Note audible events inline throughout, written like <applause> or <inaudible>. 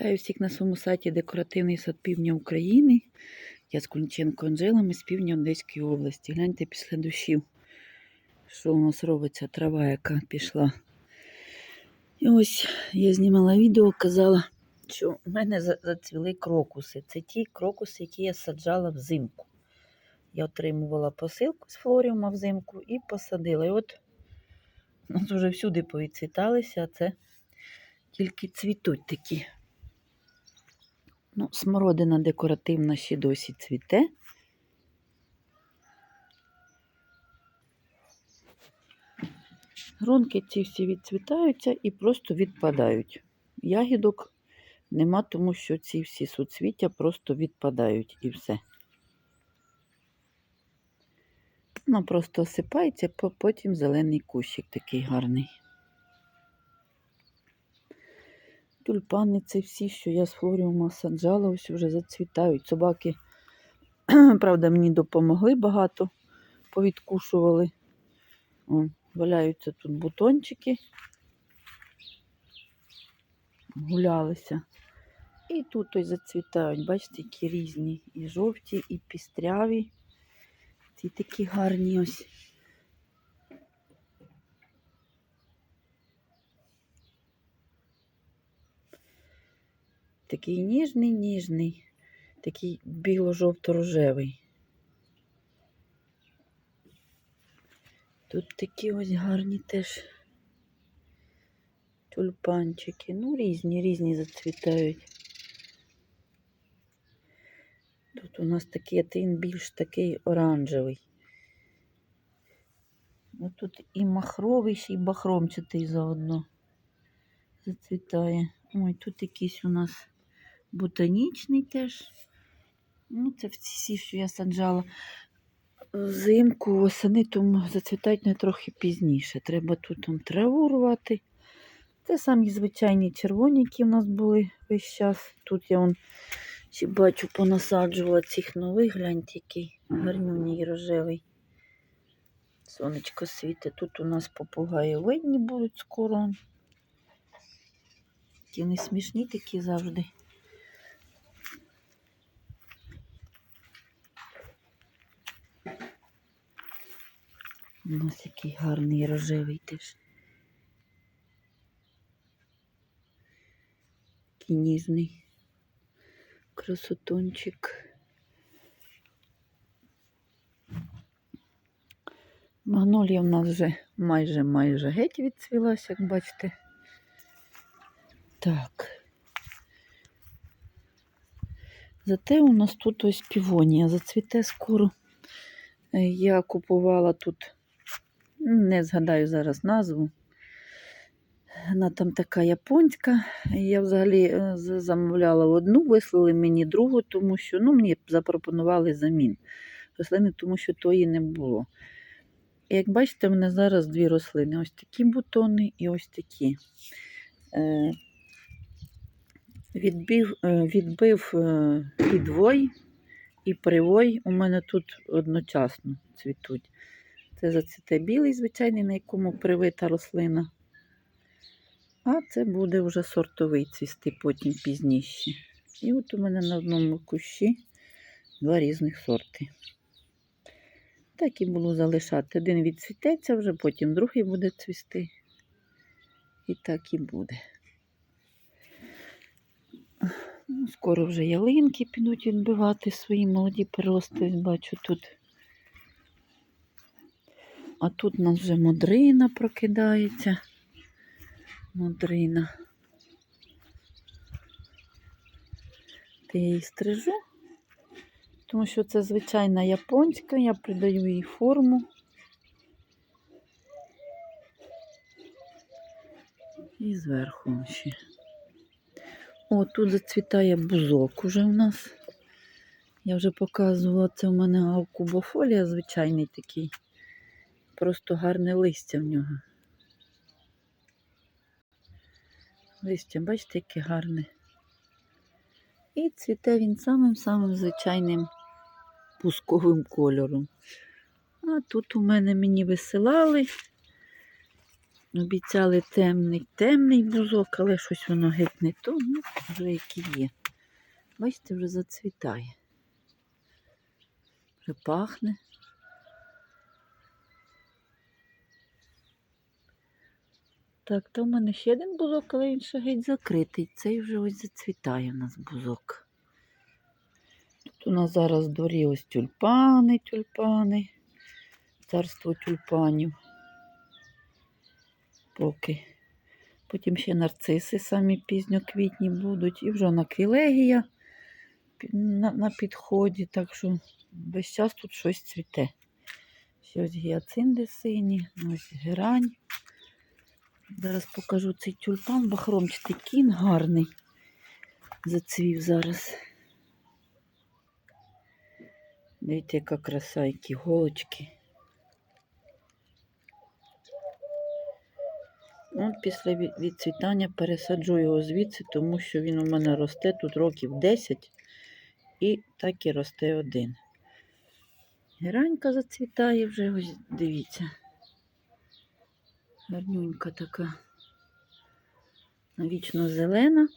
Вітаю всіх на своєму сайті Декоративний сад півдня України. Я з Кунченко Анжелами з півдня Одеської області. Гляньте після дощів, що у нас робиться, трава, яка пішла. І ось я знімала відео, казала, що в мене зацвіли крокуси. Це ті крокуси, які я саджала взимку. Я отримувала посилку з флоріума взимку і посадила. І от у нас вже всюди повідцвіталися, а це тільки цвітуть такі. Ну, смородина декоративна ще досі цвіте. Гронки ці всі відцвітаються і просто відпадають. Ягідок нема, тому що ці всі суцвіття просто відпадають і все. Вона просто осипається, потім зелений кущик такий гарний. Тюльпани це всі, що я з флоріума саджала, ось вже зацвітають. Собаки, <clears throat> правда, мені допомогли багато, повідкушували. О, валяються тут бутончики. Гулялися. І тут ось зацвітають, бачите, які різні. І жовті, і пістряві. Ці такі гарні ось. Такий ніжний, ніжний, такий біло-жовто-рожевий. Тут такі ось гарні теж тюльпанчики. Ну, різні, різні зацвітають. Тут у нас такий один більш такий оранжевий. Ну, тут і махровий, й бахромчатий заодно зацвітає. Ой, тут якийсь у нас ботанічний теж. Ну, це всі, що я саджала взимку, восени, тому зацвітають не трохи пізніше. Треба тут он, траву рвати. Це самі звичайні червоні, які в нас були весь час. Тут я вон, ще бачу, понасаджувала цих нових, гляньте, який гарнюній рожевий. Сонечко світить. Тут у нас попугаї видні будуть скоро. Ті вони смішні такі завжди. У нас який гарний рожевий теж. Такий ніжний красотончик. Магнолія в нас вже майже майже геть відцвілася, як бачите. Так. Зате у нас тут ось півонія зацвіте скоро. Е, Я купувала тут, не згадаю зараз назву. Вона там така японська. Я взагалі е, замовляла одну, вислали мені другу, тому що ну, мені запропонували замін рослини, тому що тої не було. Як бачите, в мене зараз дві рослини. Ось такі бутони і ось такі. Е, відбив, е, відбив підвой і привой у мене тут одночасно цвітуть. Це зацвіте білий, звичайний, на якому привита рослина. А це буде вже сортовий цвісти потім пізніше. І от у мене на одному кущі два різних сорти. Так і буду залишати. Один відцвітеться вже, потім другий буде цвісти. І так і буде. Ну, Скоро вже ялинки підуть відбивати свої молоді прирости. Бачу тут. А тут у нас вже модрина прокидається. Модрина. Та я її стрижу, тому що це звичайна японська, я придаю їй форму. І зверху ще. О, тут зацвітає бузок уже у нас. Я вже показувала, це в мене алкубофолія звичайний такий. Просто гарне листя в нього. Листя, бачите, яке гарне. І цвіте він самим-самим звичайним пусковим кольором. А тут у мене мені висилали Обіцяли темний, темний бузок, але щось воно геть не то, ну, вже який є. Бачите, вже зацвітає. Вже пахне. Так, то в мене ще один бузок, але він ще геть закритий. Цей вже ось зацвітає в нас бузок. Тут у нас зараз в дворі ось тюльпани, тюльпани, царство тюльпанів. Поки. Потім ще нарциси самі пізньоквітні будуть. І вже наквілегія на, на підході, так що весь час тут щось цвіте. Ще ось гіацинди сині, ось герань. Зараз покажу цей тюльпан, бахромчатий кін гарний. Зацвів зараз. Дивіться, яка краса, які голочки. От після відцвітання пересаджу його звідси, тому що він у мене росте тут років 10 і так і росте один. Геранька зацвітає вже, ось дивіться. Гарнюнька така. Вічно зелена.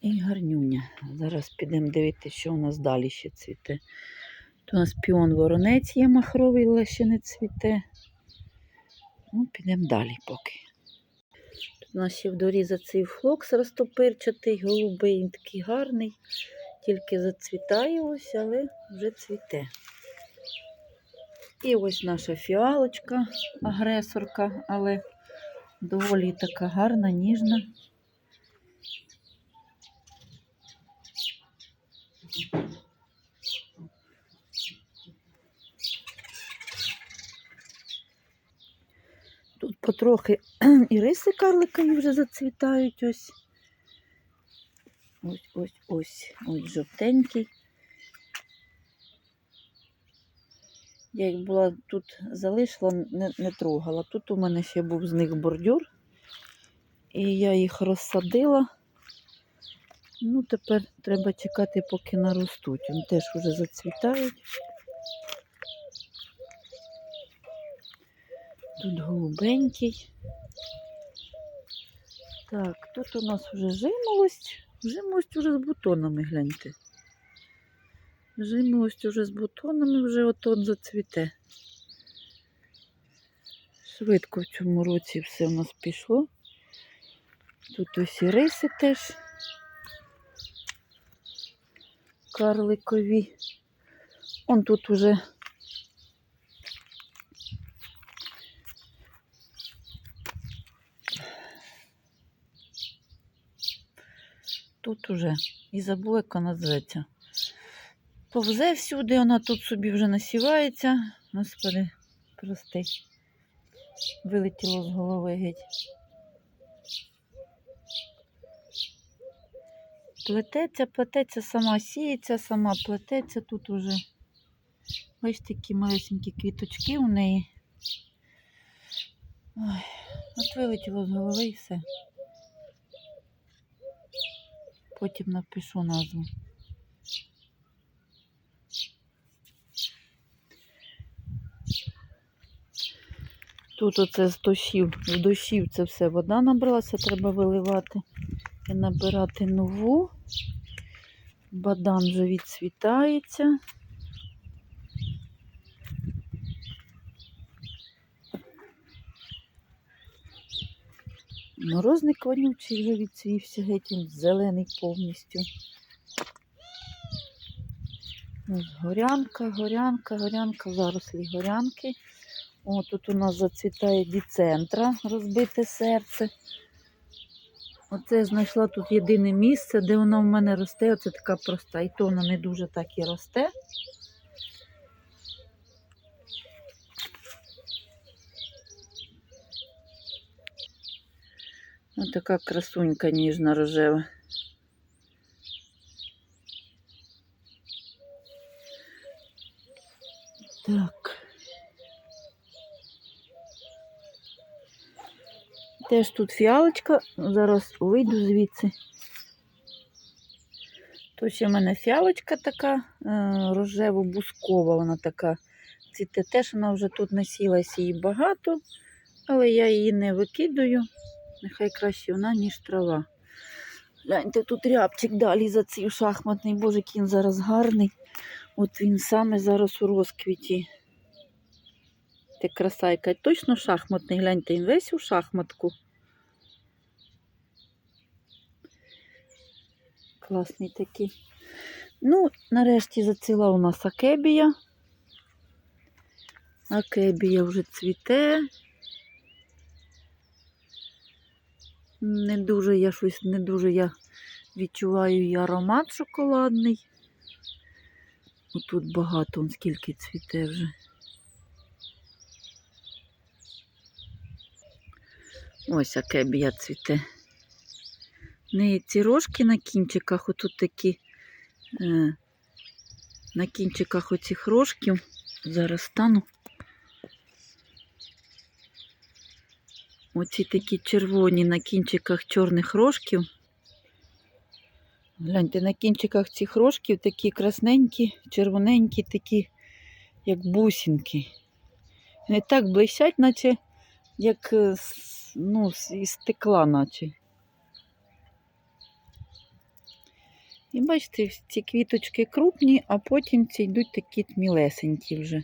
І гарнюня. Зараз підемо дивитися, що у нас далі ще цвіте. Тут у нас піон воронець є махровий, але ще не цвіте. Ну, підемо далі поки. Тут у нас ще в дворі зацвів флокс розтопирчатий, голубий, такий гарний. Тільки зацвітає ось, але вже цвіте. І ось наша фіалочка, агресорка, але доволі така гарна, ніжна. Тут потрохи <clears throat> і риси карликові вже зацвітають ось. Ось, ось, ось, ось жовтенький. Я їх була тут залишила, не, не трогала. Тут у мене ще був з них бордюр. І я їх розсадила. Ну, тепер треба чекати, поки наростуть. Вони теж вже зацвітають. Тут голубенький. Так, тут у нас вже жимолость. Жимолость уже з бутонами, гляньте. Жимолость уже з бутонами вже от-от зацвіте. Швидко в цьому році все в нас пішло. Тут ось і риси теж карликові. Он тут уже тут уже і забула, як вона зветься. Повзе всюди, вона тут собі вже насівається. Господи, прости. Вилетіло з голови геть. Плететься, плететься, сама сіється, сама плететься тут уже. Бачите, такі малесенькі квіточки у неї. Ой, от вилетіло з голови і все. Потім напишу назву. Тут оце з дощів, з дощів це все вода набралася, треба виливати і набирати нову. Бадан вже відцвітається. Морозник вонючий вже відцвівся, геть він зелений повністю. Ось горянка, горянка, горянка, зарослі горянки. О, тут у нас зацвітає діцентра, розбите серце. Оце знайшла тут єдине місце, де вона в мене росте. Оце така проста. І то вона не дуже так і росте. Ось така красунька ніжна рожева. Так. Теж тут фіалочка. Зараз вийду звідси. Тут ще в мене фіалочка така е, рожево-бускова, вона така цвіте. Теж вона вже тут насілась її багато, але я її не викидаю. Нехай краще вона, ніж трава. Гляньте, тут рябчик далі за цей шахматний, боже, він зараз гарний. От він саме зараз у розквіті. Ти красайка, точно шахматний, гляньте, він весь у шахматку. Класний такий. Ну, нарешті зацвіла у нас акебія. Акебія вже цвіте. Не дуже я щось, не дуже я відчуваю і аромат шоколадний. Отут багато, он скільки цвіте вже. Ось акебія цвіте. Неї ці рожки на кінчиках, отут такі, е, на кінчиках оцих рожків. Зараз стану. Оці такі червоні на кінчиках чорних рожків. Гляньте, на кінчиках цих рожків такі красненькі, червоненькі, такі, як бусинки. Не так блищать, наче як е, ну, із стекла, наче. І бачите, ці квіточки крупні, а потім ці йдуть такі мілесенькі вже.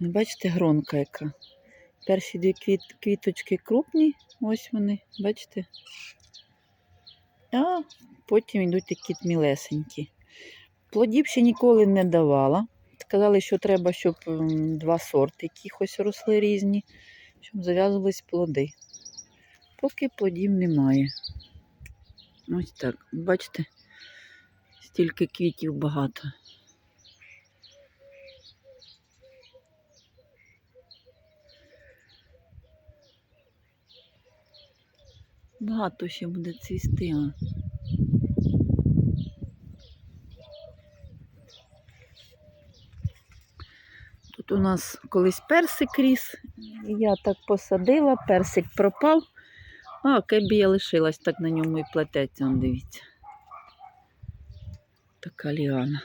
Бачите, гронка яка. Перші дві квіт, квіточки крупні, ось вони, бачите? А потім йдуть такі мілесенькі. Плодів ще ніколи не давала. Сказали, що треба, щоб два сорти якихось росли різні, щоб зав'язувались плоди. Поки плодів немає. Ось так, бачите, стільки квітів багато. Багато ще буде цвісти. Тут у нас колись персик ріс. Я так посадила, персик пропав, а кебія лишилась, так на ньому і плететься, он дивіться. Така ліана.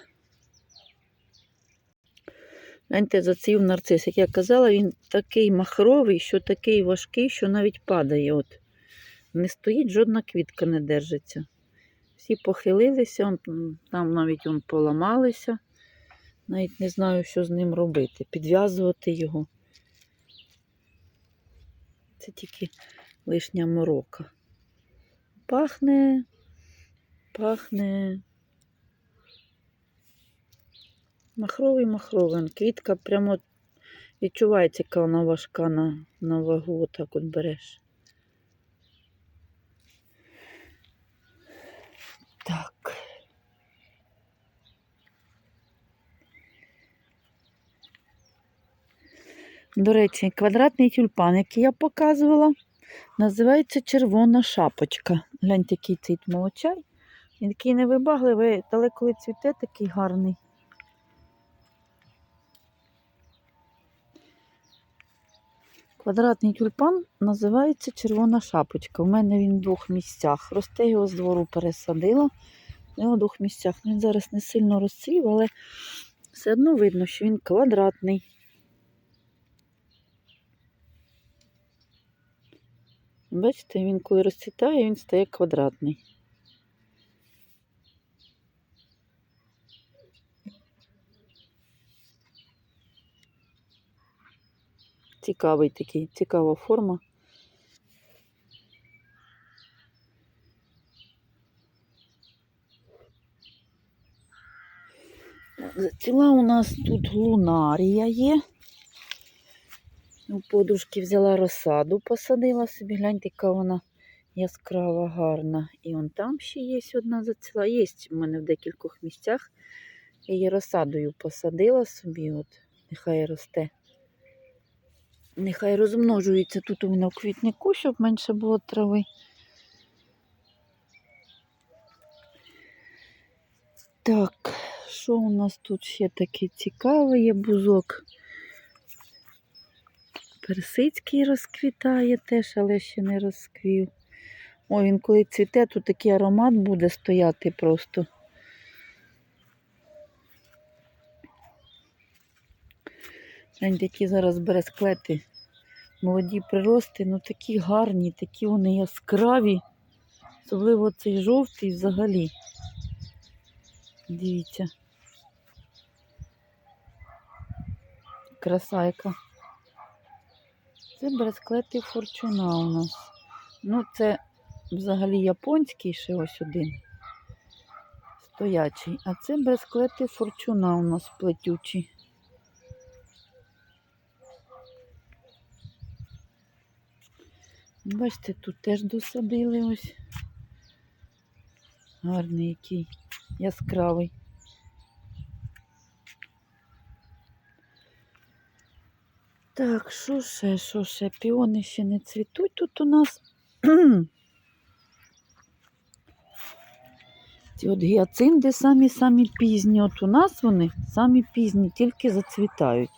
Гляньте, зацвів нарцис. Як я казала, він такий махровий, що такий важкий, що навіть падає. От. Не стоїть, жодна квітка не держиться. Всі похилилися, там навіть он поламалися. Навіть не знаю, що з ним робити. Підв'язувати його. Це тільки лишня морока. Пахне, пахне. Махровий махровий. Квітка прямо відчувається, яка вона важка на, на вагу. Отак от береш. Так. До речі, квадратний тюльпан, який я показувала, називається червона шапочка. Гляньте, який цей молочай. Він такий невибагливий, але коли цвіте, такий гарний. Квадратний тюльпан називається червона шапочка. У мене він в двох місцях. Росте його з двору пересадила. В в двох місцях. Він зараз не сильно розцвів, але все одно видно, що він квадратний. Бачите, він коли розцвітає, він стає квадратний. Цікавий такий, цікава форма. Ціла у нас тут лунарія є. У подружки взяла розсаду, посадила собі. Гляньте, яка вона яскрава, гарна. І он там ще є одна зацвіла. Є в мене в декількох місцях. Я її розсадою посадила собі. От, нехай росте. Нехай розмножується тут у мене в квітнику, щоб менше було трави. Так, що у нас тут ще таке цікаве є бузок? Персидський розквітає теж, але ще не розквів. Ой, він коли цвіте, то такий аромат буде стояти просто. Гляньте, які зараз бересклети. Молоді прирости, ну такі гарні, такі вони яскраві. Особливо цей жовтий взагалі. Дивіться. Краса яка. Це бересклети форчуна у нас. Ну, це взагалі японський ще ось один. Стоячий. А це бересклети форчуна у нас плетючі. Бачите, тут теж досадили ось. Гарний який, яскравий. Так, що ще, що ще? Піони ще не цвітуть тут у нас. Ці от гіацинди самі-самі пізні. От у нас вони самі пізні, тільки зацвітають.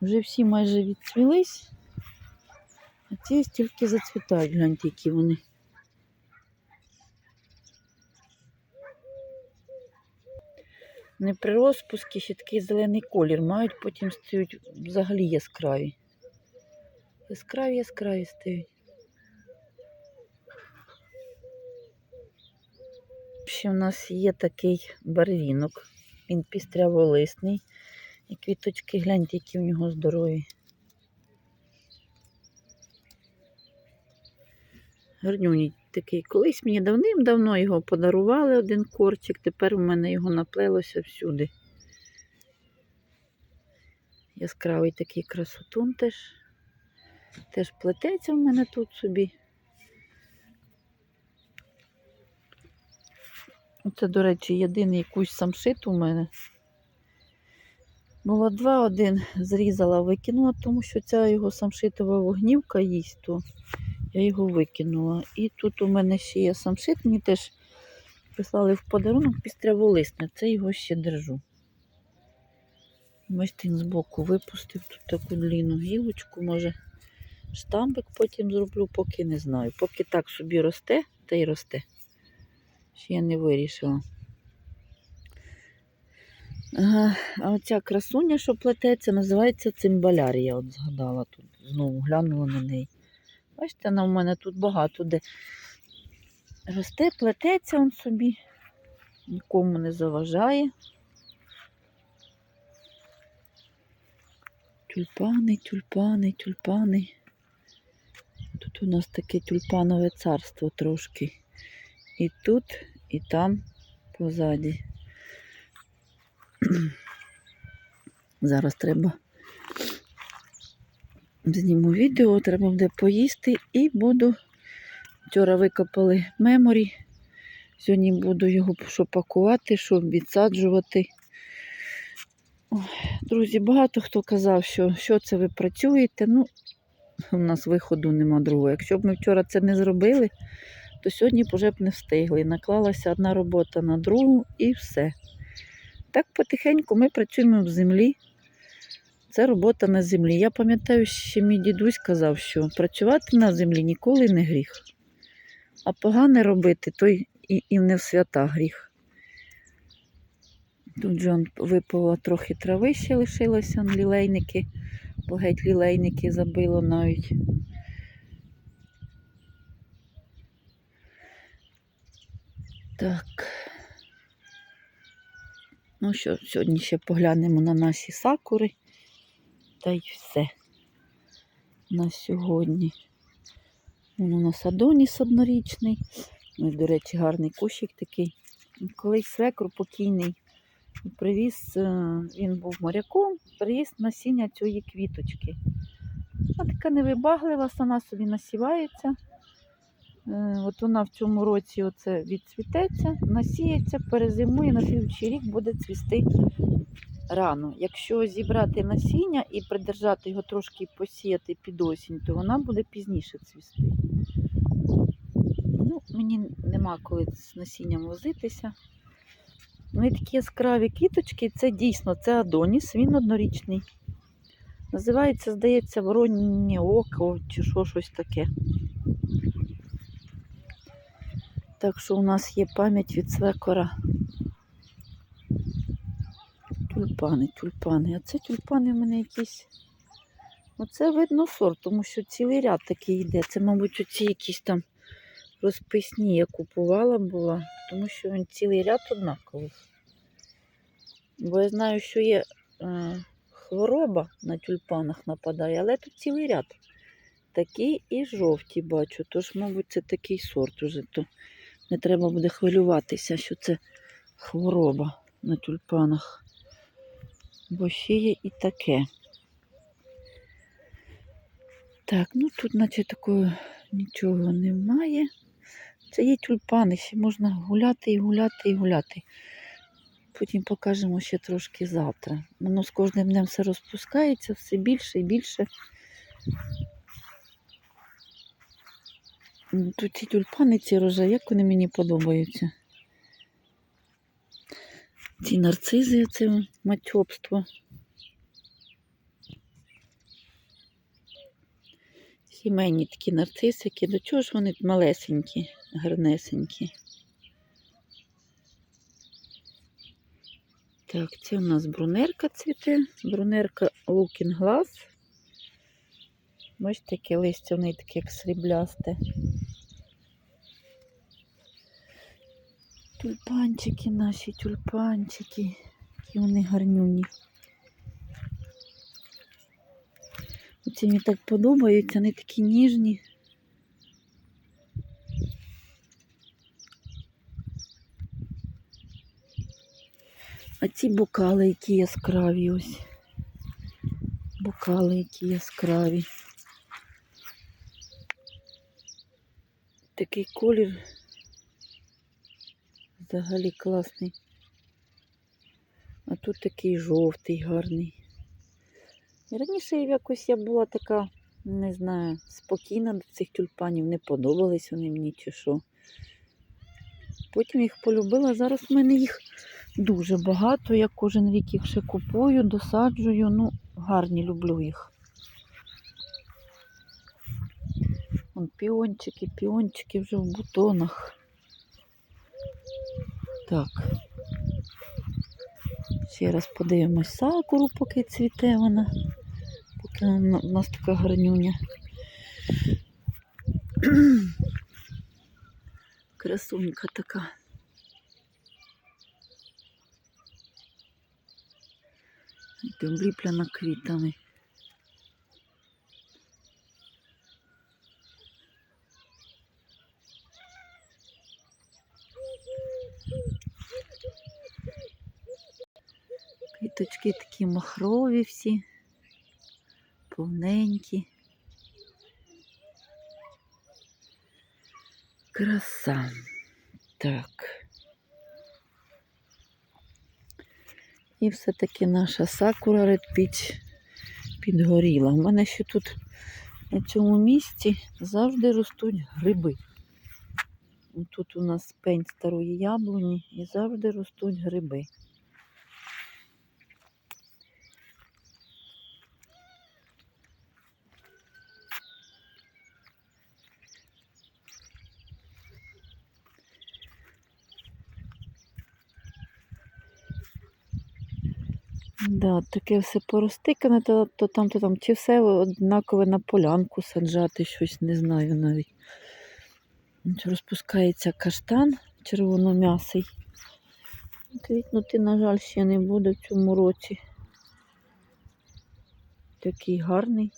Вже всі майже відцвілись, а ці тільки зацвітають, гляньте, які вони. Не при розпуску ще такий зелений колір мають, потім стають взагалі яскраві. Яскраві, яскраві стають. Ще в нас є такий барвінок. Він пістряволисний. І квіточки, гляньте, які в нього здорові. Гарнюній такий. Колись мені давним-давно його подарували один корчик, тепер у мене його наплелося всюди. Яскравий такий красотун теж. Теж плететься в мене тут собі. Це, до речі, єдиний якусь самшит у мене. Було два, один зрізала, викинула, тому що ця його самшитова вогнівка їсть, то я його викинула. І тут у мене ще є самшит, мені теж прислали в подарунок пістряволисне, це його ще держу. Бачите, він збоку випустив тут таку длинну гілочку, може штамбик потім зроблю, поки не знаю. Поки так собі росте, та й росте. Ще я не вирішила. А оця красуня, що плететься, називається цимбалярія. От згадала тут, знову глянула на неї. Бачите, вона в мене тут багато де росте, плететься он собі, нікому не заважає. Тюльпани, тюльпани, тюльпани. Тут у нас таке тюльпанове царство трошки. І тут, і там позаді. <clears throat> Зараз треба зніму відео, треба буде поїсти і буду. Вчора викопали меморі. Сьогодні буду його що пакувати, що відсаджувати. Друзі, багато хто казав, що що це ви працюєте. Ну, у нас виходу нема другого. Якщо б ми вчора це не зробили, то сьогодні б вже б не встигли. Наклалася одна робота на другу і все. Так потихеньку ми працюємо в землі. Це робота на землі. Я пам'ятаю, ще мій дідусь казав, що працювати на землі ніколи не гріх. А погане робити, то й і, і не в свята гріх. Тут же он випало трохи трави ще лишилося, лілейники, бо геть лілейники забило навіть. Так. Ну що, сьогодні ще поглянемо на наші сакури. Та й все на сьогодні. Вон у нас Адоніс однорічний. Ну, до речі, гарний кущик такий. Колись свекр покійний привіз, е, він був моряком, привіз насіння цієї квіточки. Вона така невибаглива, сама собі насівається. Е, От вона в цьому році оце відцвітеться, насіється, перезимує, на слідчий рік буде цвісти рано. Якщо зібрати насіння і придержати його трошки посіяти під осінь, то вона буде пізніше цвісти. Ну, мені нема коли з насінням возитися. Ну і такі яскраві квіточки, це дійсно це Адоніс, він однорічний. Називається, здається, вороннє око чи що щось таке. Так що у нас є пам'ять від свекора. Тюльпани, тюльпани. А це тюльпани в мене якісь. Оце видно сорт, тому що цілий ряд такий йде. Це, мабуть, оці якісь там розписні я купувала була, тому що він цілий ряд однакових. Бо я знаю, що є е, хвороба на тюльпанах нападає, але тут цілий ряд. Такі і жовті бачу. Тож, мабуть, це такий сорт уже. То не треба буде хвилюватися, що це хвороба на тюльпанах. Бо ще є і таке. Так, ну тут, наче такого нічого немає. Це є тюльпани, ще можна гуляти і гуляти і гуляти. Потім покажемо ще трошки завтра. Воно з кожним днем все розпускається, все більше і більше. Тут ці тюльпани, ці рожеві, як вони мені подобаються. Ці нарцизи, це матьобство. Сімейні такі нарцисики. До чого ж вони малесенькі, гарнесенькі. Так, це у нас брунерка цвіте, брунерка Looking Glass. Бачите, таке листя в неї таке як сріблясте. Тюльпанчики наші, тюльпанчики. Які вони гарнюні. Оці мені так подобаються, вони такі ніжні. А ці бокали, які яскраві ось. Бокали, які яскраві. Такий колір взагалі класний. А тут такий жовтий, гарний. І Раніше якось я була така, не знаю, спокійна до цих тюльпанів, не подобались вони мені чи що. Потім їх полюбила. Зараз в мене їх дуже багато. Я кожен рік їх ще купую, досаджую. Ну, гарні, люблю їх. Вон піончики, піончики вже в бутонах. Так. Ще раз подивимось сакуру, поки цвіте вона. Поки у нас така гарнюня. <clears throat> Красунька така. Обліплена квітами. Квіточки такі махрові всі, повненькі. Краса. Так. І все-таки наша сакура Peach підгоріла. У мене ще тут на цьому місці завжди ростуть гриби. Тут у нас пень старої яблуні і завжди ростуть гриби. Да, таке все поростикане, то, то там, то там. Чи все однакове на полянку саджати, щось не знаю навіть. Розпускається каштан червономясий. Квітнути, на жаль, ще не буде в цьому році. Такий гарний.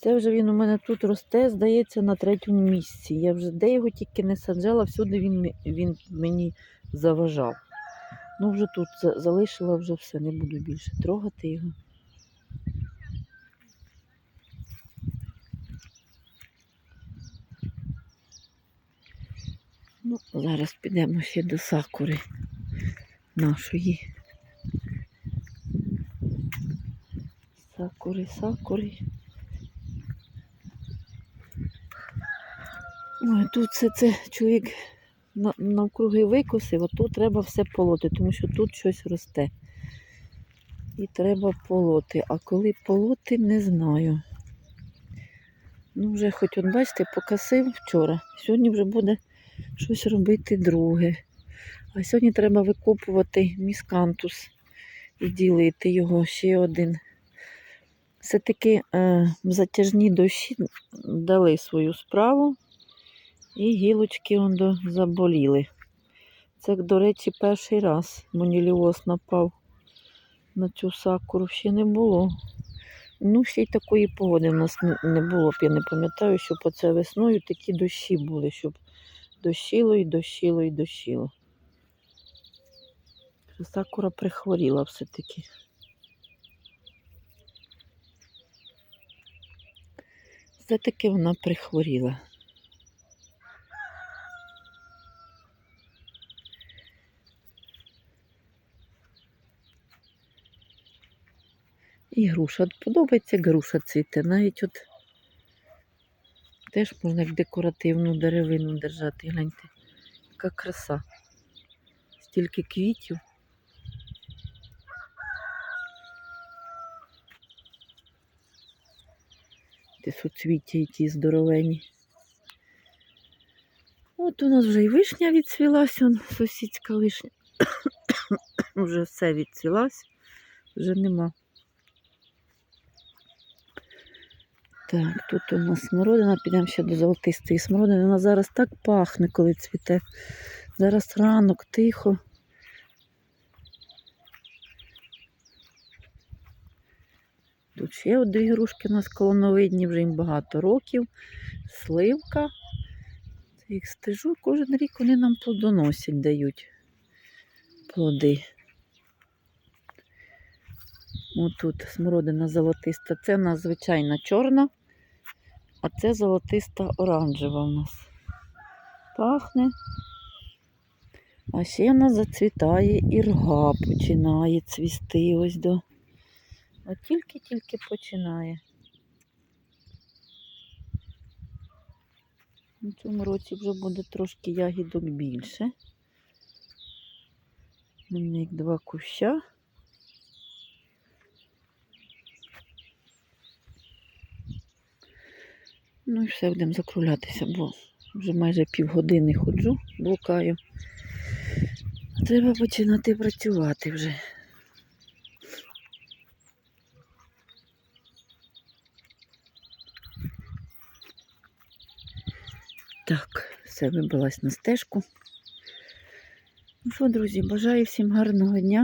Це вже він у мене тут росте, здається, на третьому місці. Я вже де його тільки не саджала, всюди він, він мені заважав. Ну, вже тут залишила вже все, не буду більше трогати його. Ну, зараз підемо ще до сакури нашої. Сакури, сакури. Ой, тут все це чоловік навкруги викосив, а тут треба все полоти, тому що тут щось росте. І треба полоти. А коли полоти, не знаю. Ну, вже хоч от бачите, покосив вчора. Сьогодні вже буде щось робити друге. А сьогодні треба викопувати міскантус і ділити його ще один. Все-таки е, затяжні дощі дали свою справу, і гілочки он заболіли. Це, до речі, перший раз моніліоз напав на цю сакуру. Ще не було. Ну, ще й такої погоди в нас не, було б. Я не пам'ятаю, щоб оце весною такі дощі були, щоб дощило і дощило і дощило. Сакура прихворіла все-таки. Все-таки вона прихворіла. І груша. Подобається груша цвіте. Навіть от теж можна як декоративну деревину держати. Гляньте, яка краса. Стільки квітів. Ті суцвіття і ті здоровені. От у нас вже і вишня відцвілась, он сусідська вишня. <coughs> вже все відцвілась, вже нема. Так, тут у нас смородина, підемо ще до золотистої смородини. Вона зараз так пахне, коли цвіте. Зараз ранок, тихо. Тут ще от дві грушки у нас колоновидні, вже їм багато років. Сливка. Це їх стежу, кожен рік вони нам плодоносять, дають плоди. Отут смородина золотиста. Це в нас звичайна чорна, а це золотиста оранжева в нас. Пахне. А ще в нас зацвітає ірга, починає цвісти ось до. От тільки-тільки починає. У цьому році вже буде трошки ягідок більше. У мене їх два куща. Ну і все, будемо закруглятися, бо вже майже півгодини ходжу, блукаю. Треба починати працювати вже. Так, все, вибралась на стежку. Ну що, друзі, бажаю всім гарного дня.